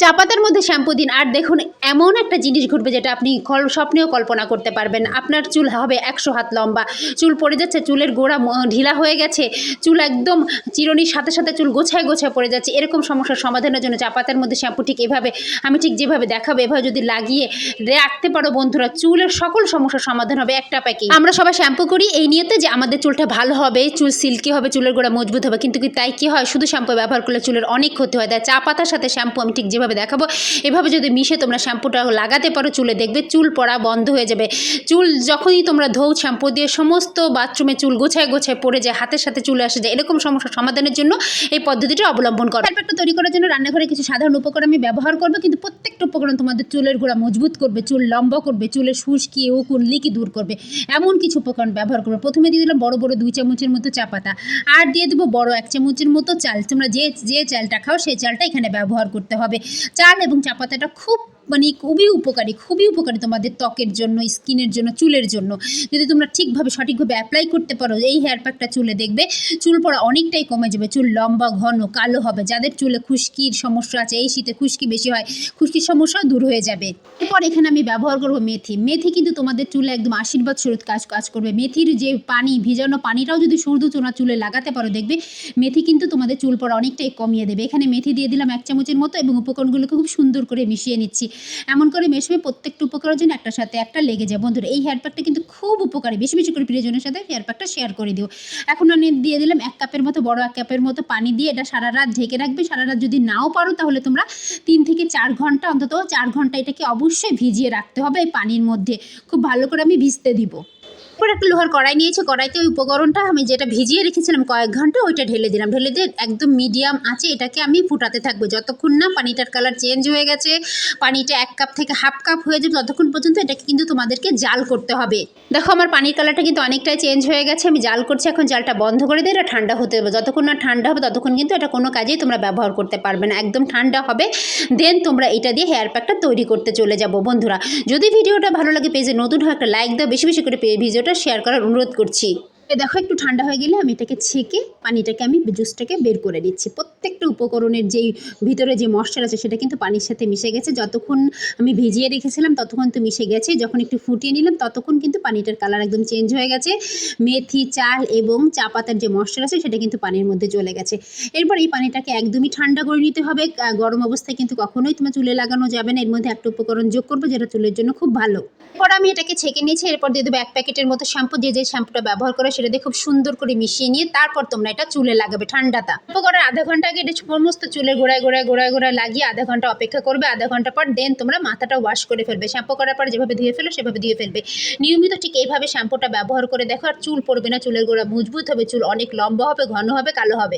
চা পাতার মধ্যে শ্যাম্পু দিন। আর দেখুন, এমন একটা জিনিস ঘটবে যেটা আপনি স্বপ্নেও কল্পনা করতে পারবেন। আপনার চুল হবে একশো হাত লম্বা। চুল পড়ে যাচ্ছে, চুলের গোড়া ঢিলা হয়ে গেছে। চুল একদম চিরনির সাথে সাথে চুল গোছায় গোছায় পড়ে যাচ্ছে। এরকম সমস্যার সমাধানের জন্য চা পাতার মধ্যে শ্যাম্পু ঠিক এভাবে, আমি ঠিক যেভাবে দেখাবো, এভাবে যদি লাগিয়ে রাখতে পারো বন্ধুরা, চুলের সকল সমস্যার সমাধান হবে একটা প্যাকেজ। আমরা সবাই শ্যাম্পু করি, এই নিয়তে যে আমাদের চুলটা ভালো হবে, চুল সিল্কি হবে, চুলের গোড়া মজবুত হবে, কিন্তু তাই কি হয়? শুধু শ্যাম্পু ব্যবহার করলে চুলের অনেক ক্ষতি হয়। তাই চা পাতার সাথে শ্যাম্পু আমি ঠিক যেভাবে দেখাবো। এভাবে যদি মিশে তোমরা শ্যাম্পুটা লাগাতে পারো, চুলে দেখবে চুল পড়া বন্ধ হয়ে যাবে। চুল যখনই তোমরা ধৌ শ্যাম্পু দিয়ে সমস্ত বাথরুমে চুল গোছায় গোছায় পড়ে যায়, হাতের সাথে চুলে আসে যায়, এরকম সমস্যা সমাধানের জন্য এই পদ্ধতিটা অবলম্বন করো। হেয়ার তৈরি করার জন্য রান্নাঘরে কিছু সাধারণ উপকরণ আমি ব্যবহার করব, কিন্তু প্রত্যেকটা উপকরণ তোমাদের চুলের গোড়া মজবুত করবে, চুল লম্বা করবে চুলের শুষ্কি উকুন লিকি দূর করবে। এমন কিছু উপকরণ ব্যবহার করবে। প্রথমে দিয়ে দিলাম বড় বড় দুই চামচের মতো চা পাতা। আর দিয়ে দেবো বড় এক চামচের মতো চাল। তোমরা যে যে চালটা খাও, সেই চালটা এখানে ব্যবহার করতে হবে। চাল এবং চা পাতাটা খুব মানে খুবই উপকারী খুবই উপকারী তোমাদের ত্বকের জন্য, স্কিনের জন্য, চুলের জন্য। যদি তোমরা ঠিকভাবে, সঠিকভাবে অ্যাপ্লাই করতে পারো, এই হেয়ার প্যাকটা চুলে দেখবে, চুল পড়া অনেকটাই কমে যাবে। চুল লম্বা, ঘন, কালো হবে। যাদের চুলে খুশকির সমস্যা আছে, এই শীতে খুশকি বেশি হয়, খুশকির সমস্যাও দূর হয়ে যাবে। এরপর এখানে আমি ব্যবহার করব মেথি। মেথি কিন্তু তোমাদের চুলে একদম আশীর্বাদ স্বরূপ কাজ কাজ করবে। মেথির যে পানি, ভিজানো পানিটাও যদি শুধু চোনা চুলে লাগাতে পারো, দেখবে মেথি কিন্তু তোমাদের চুল পড়া অনেকটাই কমিয়ে দেবে। এখানে মেথি দিয়ে দিলাম এক চামচের মতো এবং উপকরণগুলোকে খুব সুন্দর করে মিশিয়ে নিচ্ছি। এমন করে মেশবে প্রত্যেকটা উপকরণের জন্য একটার সাথে একটা লেগে যায়। বন্ধুরা, এই হেয়ার প্যাকটা কিন্তু খুব উপকারী। বেশি বেশি করে প্রিয়জনের সাথে হেয়ার প্যাকটা শেয়ার করে দিও। এখন আমি দিয়ে দিলাম এক কাপের মতো, বড় এক কাপের মতো পানি দিয়ে এটা সারা রাত ঢেকে রাখবে। সারা রাত যদি নাও পারো তাহলে তোমরা তিন থেকে চার ঘণ্টা, অন্তত চার ঘণ্টা এটাকে অবশ্যই ভিজিয়ে রাখতে হবে এই পানির মধ্যে। খুব ভালো করে আমি ভিজতে দিব। এরপর একটা লোহার কড়াই নিয়েছে, কড়াইতে ওই উপকরণটা আমি যেটা ভিজিয়ে রেখেছিলাম কয়েক ঘণ্টা, ওইটা ঢেলে দিলাম। ঢেলে দিয়ে একদম মিডিয়াম আছে এটাকে আমি ফুটাতে থাকব। যতক্ষণ না পানিটার কালার চেঞ্জ হয়ে গেছে, পানিটা এক কাপ থেকে হাফ কাপ হয়ে যাবে, ততক্ষণ পর্যন্ত এটাকে কিন্তু তোমাদেরকে জাল করতে হবে। দেখো, আমার পানির কালারটা কিন্তু অনেকটাই চেঞ্জ হয়ে গেছে। আমি জাল করছি, এখন জালটা বন্ধ করে দিয়ে এটা ঠান্ডা হতে হবে। যতক্ষণ না ঠান্ডা হবে, ততক্ষণ কিন্তু এটা কোনো কাজেই তোমরা ব্যবহার করতে পারবে না। একদম ঠান্ডা হবে, দেন তোমরা এটা দিয়ে হেয়ার প্যাকটা তৈরি করতে চলে যাব। বন্ধুরা, যদি ভিডিওটা ভালো লাগে, পেজে নতুন হয় একটা লাইক দাও, বেশি বেশি করে পে- ভিডিওটা শেয়ার করার অনুরোধ করছি। দেখো, একটু ঠান্ডা হয়ে গেলে আমি এটাকে ছেঁকে পানিটাকে আমি জুসটাকে বের করে নিচ্ছি প্রত্যেকটা উপকরণের যেই ভিতরে যে মশলা আছে, সেটা কিন্তু পানির সাথে মিশে গেছে। যতক্ষণ আমি ভিজিয়ে রেখেছিলাম, ততক্ষণ তো মিশে গেছে। যখন একটু ফুটিয়ে নিলাম, ততক্ষণ কিন্তু পানিটার কালার একদম চেঞ্জ হয়ে গেছে। মেথি, চাল এবং চা পাতার যে মশলা আছে, সেটা কিন্তু পানির মধ্যে চলে গেছে। এরপর এই পানিটাকে একদমই ঠান্ডা করে নিতে হবে। গরম অবস্থায় কিন্তু কখনোই তোমার চুলে লাগানো যাবে না। এর মধ্যে একটা উপকরণ যোগ করব, যেটা চুলের জন্য খুব ভালো। এরপর আমি এটাকে ছেঁকে নিয়েছি। এরপর দিয়ে দেবো এক প্যাকেটের মতো শ্যাম্পু। যে যে শ্যাম্পুটা ব্যবহার করে সেটা দিয়ে খুব সুন্দর করে মিশিয়ে নিয়ে তারপর তোমরা এটা চুলে লাগাবে ঠান্ডাটা। তা করার আধা ঘণ্টা আগে এটা সমস্ত চুলের গোড়ায় গোড়ায় গোড়ায় গোড়ায় লাগিয়ে আধা ঘণ্টা অপেক্ষা করবে। আধা ঘণ্টা পর দেন তোমরা মাথাটা ওয়াশ করে ফেলবে। শ্যাম্পু করার পর যেভাবে ধুয়ে ফেলো, সেভাবে ধুয়ে ফেলবে। নিয়মিত ঠিক এইভাবে শ্যাম্পুটা ব্যবহার করে দেখো, আর চুল পড়বে না, চুলের গোড়া মজবুত হবে, চুল অনেক লম্বা হবে, ঘন হবে, কালো হবে।